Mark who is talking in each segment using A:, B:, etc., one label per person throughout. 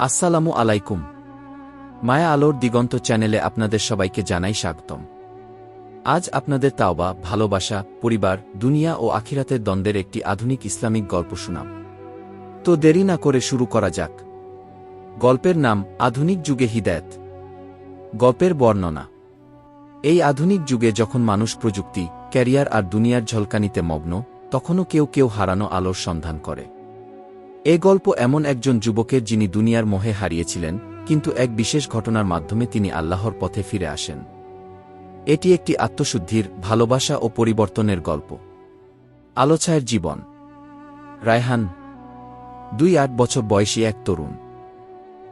A: আসসালামু আলাইকুম। মায়া আলোর দিগন্ত চ্যানেলে আপনাদের সবাইকে জানাই স্বাগতম। আজ আপনাদের তাওবা, ভালোবাসা, পরিবার, দুনিয়া ও আখিরাতের দ্বন্দ্বের একটি আধুনিক ইসলামিক গল্প শুনাম তো দেরি না করে শুরু করা যাক। গল্পের নাম, আধুনিক যুগে হিদায়ত। গল্পের বর্ণনা। এই আধুনিক যুগে যখন মানুষ প্রযুক্তি, ক্যারিয়ার আর দুনিয়ার ঝলকানিতে মগ্ন, তখনও কেউ কেউ হারানো আলোর সন্ধান করে। এ গল্প এমন একজন যুবকের যিনি দুনিয়ার মোহে হারিয়েছিলেন, কিন্তু এক বিশেষ ঘটনার মাধ্যমে তিনি আল্লাহর পথে ফিরে আসেন। এটি একটি আত্মশুদ্ধির, ভালোবাসা ও পরিবর্তনের গল্প। আলোছায়ের জীবন। রায়হান, দুই আট বছর বয়সী এক তরুণ।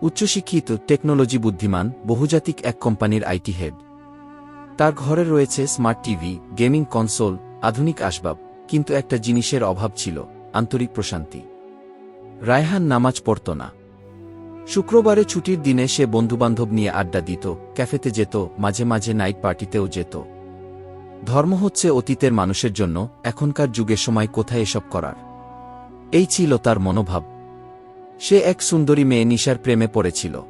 A: উচ্চশিক্ষিত, টেকনোলজি বুদ্ধিমান, বহুজাতিক এক কোম্পানির আইটি হেড। তার ঘরে রয়েছে স্মার্ট টিভি, গেমিং কনসোল, আধুনিক আসবাব, কিন্তু একটা জিনিসের অভাব ছিল, আন্তরিক প্রশান্তি। রায়হান নামাজ পড়ত না। শুক্রবারে ছুটির দিনে সে বন্ধুবান্ধব নিয়ে আড্ডা দিত, ক্যাফেতে যেত, মাঝে মাঝে নাইট পার্টিতেও যেত। ধর্ম হচ্ছে অতীতের মানুষের জন্য, এখনকার যুগে সময় কোথায় এসব করার? এই ছিল তার মনোভাব। সে এক সুন্দরী মেয়ে নিশার প্রেমে পড়েছিল।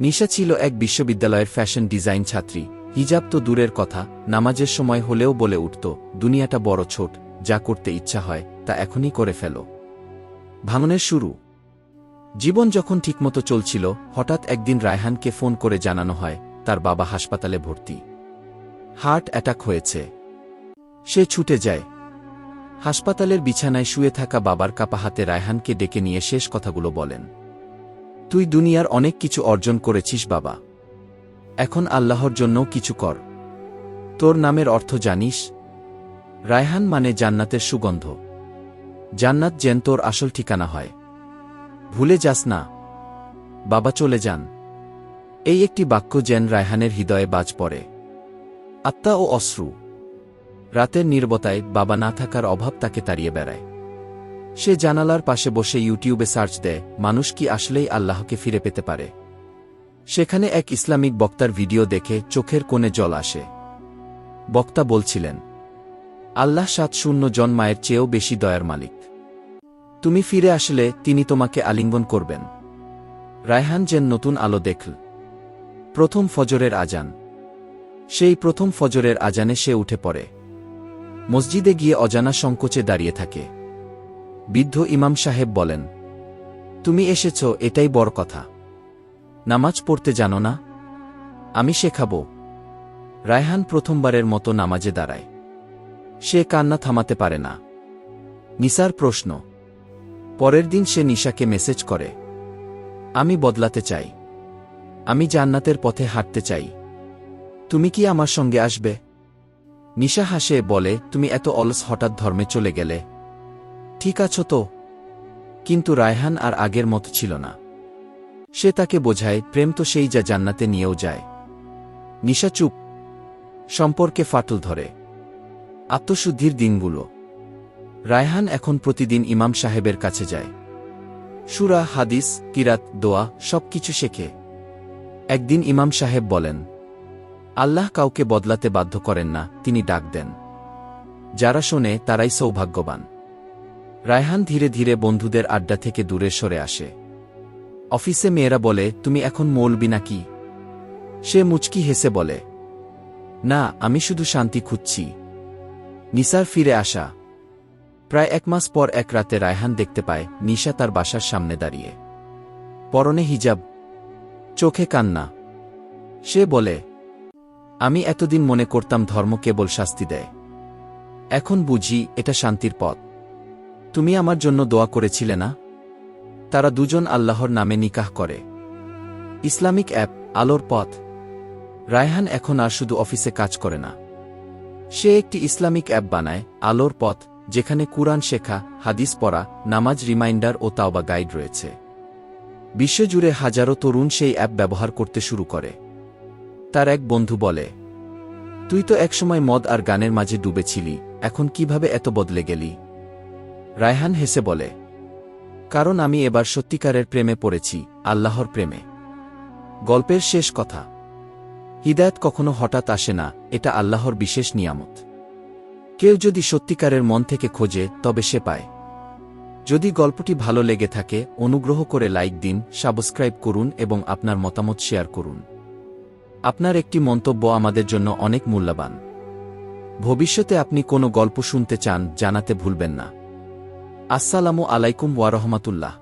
A: নিশা ছিল এক বিশ্ববিদ্যালয়ের ফ্যাশন ডিজাইন ছাত্রী। হিজাব তো দূরের কথা, নামাজের সময় হলেও বলে উঠত, দুনিয়াটা বড় ছোট, যা করতে ইচ্ছা হয়, তা এখনই করে ফেলো। ভাঙনের শুরু। জীবন যখন ঠিকমতো চলছিল, হঠাৎ একদিন রায়হানকে ফোন করে জানানো হয়, তার বাবা হাসপাতালে ভর্তি। হার্ট অ্যাটাক হয়েছে। সে ছুটে যায়। হাসপাতালের বিছানায় শুয়ে থাকা বাবার কাপা হাতে রায়হানকে ডেকে নিয়ে শেষ কথাগুলো বলেন। তুই দুনিয়ার অনেক কিছু অর্জন করেছিস, বাবা। এখন আল্লাহর জন্যও কিছু কর। তোর নামের অর্থ জানিস। রায়হান মানে জান্নাতের সুগন্ধ। জান্নাত যেন তোর আসল ঠিকানা হয়। ভুলে যাস না। বাবা চলে যান। এই একটি বাক্য যেন রায়হানের হৃদয়ে বাজ পড়ে। আত্মা ও অশ্রু। রাতের নির্বতায় বাবা না থাকার অভাব তাকে তাড়িয়ে বেড়ায়। সে জানালার পাশে বসে ইউটিউবে সার্চ দেয়, মানুষ কি আসলেই আল্লাহকে ফিরে পেতে পারে? সেখানে এক ইসলামিক বক্তার ভিডিও দেখে চোখের কোণে জল আসে। বক্তা বলছিলেন আল্লাহ সাত শূন্য জন মায়ের চেয়েও বেশি দয়ার মালিক। তুমি ফিরে আসলে তিনি তোমাকে আলিঙ্গন করবেন। রায়হান যেন নতুন আলো দেখল। প্রথম ফজরের আজান। সেই প্রথম ফজরের আজানে সে উঠে পড়ে। মসজিদে গিয়ে অজানা সংকোচে দাঁড়িয়ে থাকে। বৃদ্ধ ইমাম সাহেব বলেন, তুমি এসেছ, এটাই বড় কথা। নামাজ পড়তে জানো না? আমি শেখাব। রায়হান প্রথমবারের মতো নামাজে দাঁড়ায়। সে কান্না থামাতে পারে না। নিসার প্রশ্ন, পরের দিন সে নিশাকে মেসেজ করে, আমি বদলাতে চাই। আমি জান্নাতের পথে হাঁটতে চাই। তুমি কি আমার সঙ্গে আসবে? নিশা হাসে, বলে, তুমি এত অলস হঠাৎ ধর্মে চলে গেলে। ঠিক আছো তো? কিন্তু রায়হান আর আগের মতো ছিল না। সে তাকে বোঝায়, প্রেম তো সেই যা জান্নাতে নিয়েও যায়। নিশা চুপ, সম্পর্কে ফাটল ধরে। আত্মশুদ্ধির দিনগুলো। রায়হান এখন প্রতিদিন ইমাম সাহেবের কাছে যায়। সুরা, হাদিস, কিরাত, দোয়া সব কিছু শেখে। একদিন ইমাম সাহেব বলেন, আল্লাহ কাউকে বদলাতে বাধ্য করেন না, তিনি ডাক দেন। যারা শোনে, তারাই সৌভাগ্যবান। রায়হান ধীরে ধীরে বন্ধুদের আড্ডা থেকে দূরে সরে আসে। অফিসে মেয়েরা বলে, তুমি এখন মৌলবি নাকি সে মুচকি হেসে বলে, না, আমি শুধু শান্তি খুঁজছি। নিসার ফিরে আসা। প্রায় এক মাস পর এক রাতে রায়হান দেখতে পায় নিশা তার বাসার সামনে দাঁড়িয়ে। পরনে হিজাব। চোখে কান্না। সে বলে, আমি এতদিন মনে করতাম ধর্ম কেবল শাস্তি দেয়। এখন বুঝি এটা শান্তির পথ। তুমি আমার জন্য দোয়া করেছিলে না? তারা দুজন আল্লাহর নামে নিকাহ করে। ইসলামিক অ্যাপ, আলোর পথ। রায়হান এখন আর শুধু অফিসে কাজ করে না। সে একটি ইসলামিক অ্যাপ বানায়, আলোর পথ, যেখানে কুরআন শেখা, হাদিস পড়া, নামাজ রিমাইন্ডার ও তাওবা গাইড রয়েছে। বিশ্বজুড়ে হাজারো তরুণ সেই অ্যাপ ব্যবহার করতে শুরু করে। তার এক বন্ধু বলে, তুই তো একসময় মদ আর গানের মাঝে ডুবেছিলি, এখন কীভাবে এত বদলে গেলি? রায়হান হেসে বলে, কারণ আমি এবার সত্যিকারের প্রেমে পড়েছি, আল্লাহর প্রেমে। গল্পের শেষ কথা হিদায়ত কখনো হঠাৎ আসে না, এটা আল্লাহর বিশেষ নিয়ামত। কেউ যদি সত্যিকারের মন থেকে খোঁজে, তবে সে পায়। যদি গল্পটি ভালো লেগে থাকে, অনুগ্রহ করে লাইক দিন, সাবস্ক্রাইব করুন এবং আপনার মতামত শেয়ার করুন। আপনার একটি মন্তব্য আমাদের জন্য অনেক মূল্যবান। ভবিষ্যতে আপনি কোনো গল্প শুনতে চান, জানাতে ভুলবেন না। আসসালামু আলাইকুম ওয়ারহমাতুল্লাহ